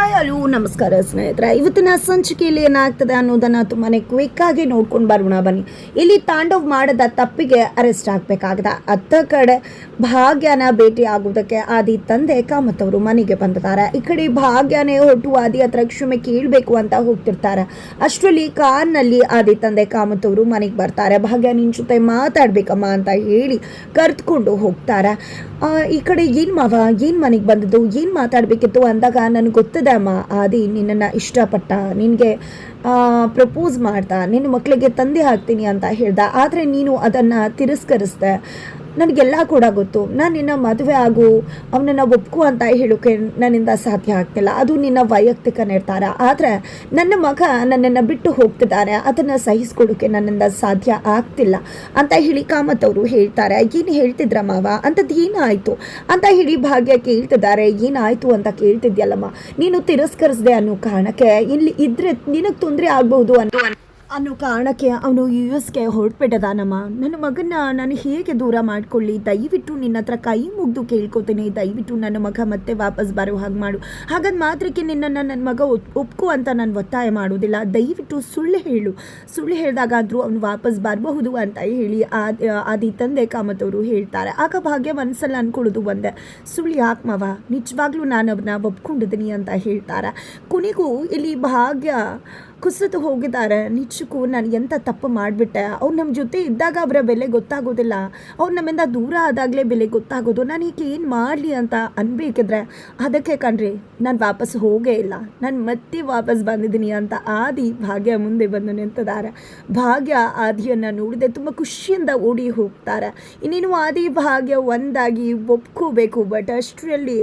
Hi, hello, ನಮಸ್ಕಾರ ಸ್ನೇಹಿತರೆ. ಇವತ್ತಿನ ಸಂಚಿಕೆಯಲ್ಲಿ ಏನಾಗ್ತದೆ ಅನ್ನೋದನ್ನ ತುಂಬಾನೇ ಕ್ವಿಕ್ ಆಗಿ ನೋಡ್ಕೊಂಡು ಬರೋಣ, ಬನ್ನಿ. ಇಲ್ಲಿ ತಾಂಡವ್ ಮಾಡದ ತಪ್ಪಿಗೆ ಅರೆಸ್ಟ್ ಆಗ್ಬೇಕಾಗದ. ಅತ್ತ ಕಡೆ ಭಾಗ್ಯನ ಭೇಟಿ ಆಗುವುದಕ್ಕೆ ಆದಿ ತಂದೆ ಕಾಮತ್ ಅವರು ಮನೆಗೆ ಬಂದಿದ್ದಾರೆ. ಈ ಕಡೆ ಭಾಗ್ಯನೇ ಹೊಟ್ಟು ಆದಿ ಹತ್ರ ಕ್ಷಮೆ ಕೇಳಬೇಕು ಅಂತ ಹೋಗ್ತಿರ್ತಾರೆ. ಅಷ್ಟರಲ್ಲಿ ಕಾರ್ನಲ್ಲಿ ಆದಿ ತಂದೆ ಕಾಮತ್ ಅವರು ಮನೆಗೆ ಬರ್ತಾರೆ. ಭಾಗ್ಯ ನಿನ್ ಜೊತೆ ಮಾತಾಡ್ಬೇಕಮ್ಮ ಅಂತ ಹೇಳಿ ಕರೆದುಕೊಂಡು ಹೋಗ್ತಾರೆ. ಈ ಕಡೆ ಏನು ಮಾವ? ಏನು ಮನೆಗೆ ಬಂದದ್ದು? ಏನು ಮಾತಾಡಬೇಕಿತ್ತು? ಅಂದಾಗ ನನಗೆ ಗೊತ್ತಿದೆ ಅಮ್ಮ ಆದಿ ನಿನ್ನನ್ನು ಇಷ್ಟಪಟ್ಟ, ನಿನಗೆ ಪ್ರಪೋಸ್ ಮಾಡ್ದ ನಿನ್ನ ಮಕ್ಕಳಿಗೆ ತಂದೆ ಹಾಕ್ತೀನಿ ಅಂತ ಹೇಳ್ದ. ಆದರೆ ನೀನು ಅದನ್ನು ತಿರಸ್ಕರಿಸ್ದೆ. ನನಗೆಲ್ಲ ಕೂಡ ಗೊತ್ತು. ನಾನು ನಿನ್ನ ಮದುವೆ ಆಗು, ಅವನನ್ನು ಒಪ್ಕೊ ಅಂತ ಹೇಳೋಕೆ ನನ್ನಿಂದ ಸಾಧ್ಯ ಆಗ್ತಿಲ್ಲ. ಅದು ನಿನ್ನ ವೈಯಕ್ತಿಕ ನಿರ್ಧಾರ. ಆದರೆ ನನ್ನ ಮಗ ನನ್ನನ್ನು ಬಿಟ್ಟು ಹೋಗ್ತಿದ್ದಾರೆ ಅದನ್ನು ಸಹಿಸ್ಕೊಡೋಕೆ ನನ್ನಿಂದ ಸಾಧ್ಯ ಆಗ್ತಿಲ್ಲ ಅಂತ ಹೇಳಿ ಕಾಮತ್ ಅವರು ಹೇಳ್ತಾರೆ. ಏನು ಹೇಳ್ತಿದ್ರ ಮಾವ? ಅಂಥದ್ದು ಏನಾಯಿತು? ಅಂತ ಹೇಳಿ ಭಾಗ್ಯ ಕೇಳ್ತಿದ್ದಾರೆ. ಏನಾಯಿತು ಅಂತ ಕೇಳ್ತಿದ್ಯಲ್ಲಮ್ಮ? ನೀನು ತಿರಸ್ಕರಿಸ್ದೆ ಅನ್ನೋ ಕಾರಣಕ್ಕೆ ಇಲ್ಲಿ ಇದ್ರೆ ನಿನಗೆ ತೊಂದರೆ ಆಗ್ಬಹುದು ಅನ್ನೋ ಅನ್ನೋ ಕಾರಣಕ್ಕೆ ಅವನು ಯು ಎಸ್ಗೆ ಹೊರಟ್ಬಿಟ್ಟದಾನಮ್ಮ ನನ್ನ ಮಗನ ನಾನು ಹೇಗೆ ದೂರ ಮಾಡ್ಕೊಳ್ಳಿ? ದಯವಿಟ್ಟು ನಿನ್ನ ಹತ್ರ ಕೈ ಮುಗ್ದು ಕೇಳ್ಕೊತೀನಿ. ದಯವಿಟ್ಟು ನನ್ನ ಮಗ ಮತ್ತೆ ವಾಪಸ್ ಬರೋ ಹಾಗೆ ಮಾಡು. ಹಾಗಾದ ಮಾತ್ರಕ್ಕೆ ನಿನ್ನನ್ನು ನನ್ನ ಮಗ ಒಪ್- ಒಪ್ಕೊ ಅಂತ ನಾನು ಒತ್ತಾಯ ಮಾಡೋದಿಲ್ಲ ದಯವಿಟ್ಟು ಸುಳ್ಳು ಹೇಳು. ಸುಳ್ಳು ಹೇಳಿದಾಗಾದರೂ ಅವನು ವಾಪಸ್ ಬರಬಹುದು ಅಂತ ಹೇಳಿ ಆದಿ ತಂದೆ ಕಾಮತವರು ಹೇಳ್ತಾರೆ. ಆಗ ಭಾಗ್ಯ ಮನಸ್ಸಲ್ಲಿ ಅನ್ಕೊಳ್ಳೋದು ಒಂದೇ. ಸುಳ್ಳು ಯಾಕೆ ಮಾವ? ನಿಜವಾಗ್ಲೂ ನಾನು ಅವನ್ನ ಒಪ್ಕೊಂಡಿದ್ದೀನಿ ಅಂತ ಹೇಳ್ತಾರೆ? ಕೊನೆಗೂ ಇಲ್ಲಿ ಭಾಗ್ಯ ಕುಸಿದು ಹೋಗಿದ್ದಾರೆ. ನಿಜಕ್ಕೂ ನಾನು ಎಂಥ ತಪ್ಪು ಮಾಡಿಬಿಟ್ಟೆ? ಅವ್ರು ನಮ್ಮ ಜೊತೆ ಇದ್ದಾಗ ಅವರ ಬೆಲೆ ಗೊತ್ತಾಗೋದಿಲ್ಲ. ಅವ್ರು ನಮ್ಮಿಂದ ದೂರ ಆದಾಗಲೇ ಬೆಲೆ ಗೊತ್ತಾಗೋದು. ನಾನು ಈಗ ಏನು ಮಾಡಲಿ ಅಂತ ಅನ್ಬೇಕಿದ್ರೆ ಅದಕ್ಕೆ ಕಣ್ರಿ, ನಾನು ವಾಪಸ್ ಹೋಗೇ ಇಲ್ಲ. ನಾನು ಮತ್ತೆ ವಾಪಸ್ ಬಂದಿದ್ದೀನಿ ಅಂತ ಆದಿ ಭಾಗ್ಯ ಮುಂದೆ ಬಂದು ನಿಂತಿದ್ದಾರೆ. ಭಾಗ್ಯ ಆದಿಯನ್ನು ನೋಡಿದೆ. ತುಂಬ ಖುಷಿಯಿಂದ ಓಡಿ ಹೋಗ್ತಾರೆ. ಇನ್ನೇನು ಆದಿ ಭಾಗ್ಯ ಒಂದಾಗಿ ಒಪ್ಕೋಬೇಕು ಬಟ್ ಅಷ್ಟರಲ್ಲಿ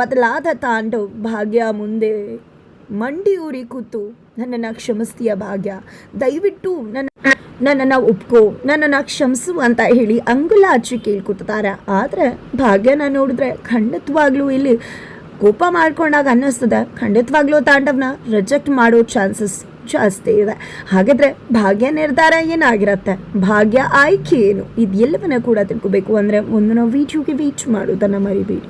ಬದಲಾದ ತಾಂಡವ್ ಭಾಗ್ಯ ಮುಂದೆ ಮಂಡಿ ಊರಿ ಕೂತು ನನ್ನನ್ನು ಕ್ಷಮಿಸ್ತೀಯ ಭಾಗ್ಯ. ದಯವಿಟ್ಟು ನನ್ನ ನನ್ನನ್ನು ಒಪ್ಕೋ. ನನ್ನನ್ನು ಕ್ಷಮಿಸು ಅಂತ ಹೇಳಿ ಅಂಗುಲ ಹಚ್ಚಿ ಕೇಳ್ಕೊತಾರೆ ಆದರೆ ಭಾಗ್ಯನ ನೋಡಿದ್ರೆ ಖಂಡಿತವಾಗ್ಲೂ ಇಲ್ಲಿ ಕೋಪ ಮಾಡ್ಕೊಂಡಾಗ ಅನ್ನಿಸ್ತದೆ. ಖಂಡಿತವಾಗ್ಲೂ ತಾಂಡವ್ನ ರಿಜೆಕ್ಟ್ ಮಾಡೋ ಚಾನ್ಸಸ್ ಜಾಸ್ತಿ ಇದೆ. ಹಾಗಾದ್ರೆ ಭಾಗ್ಯ ನಿರ್ಧಾರ ಏನಾಗಿರತ್ತೆ? ಭಾಗ್ಯ ಆಯ್ಕೆ ಏನು? ಇದೆಲ್ಲವನ್ನ ಕೂಡ ತಿಳ್ಕೊಬೇಕು. ಅಂದರೆ ಮುಂದಿನ ವಿಡಿಯೋಗೆ ವೀಚ್ ಮಾಡೋದನ್ನು ಮರಿಬೇಡಿ.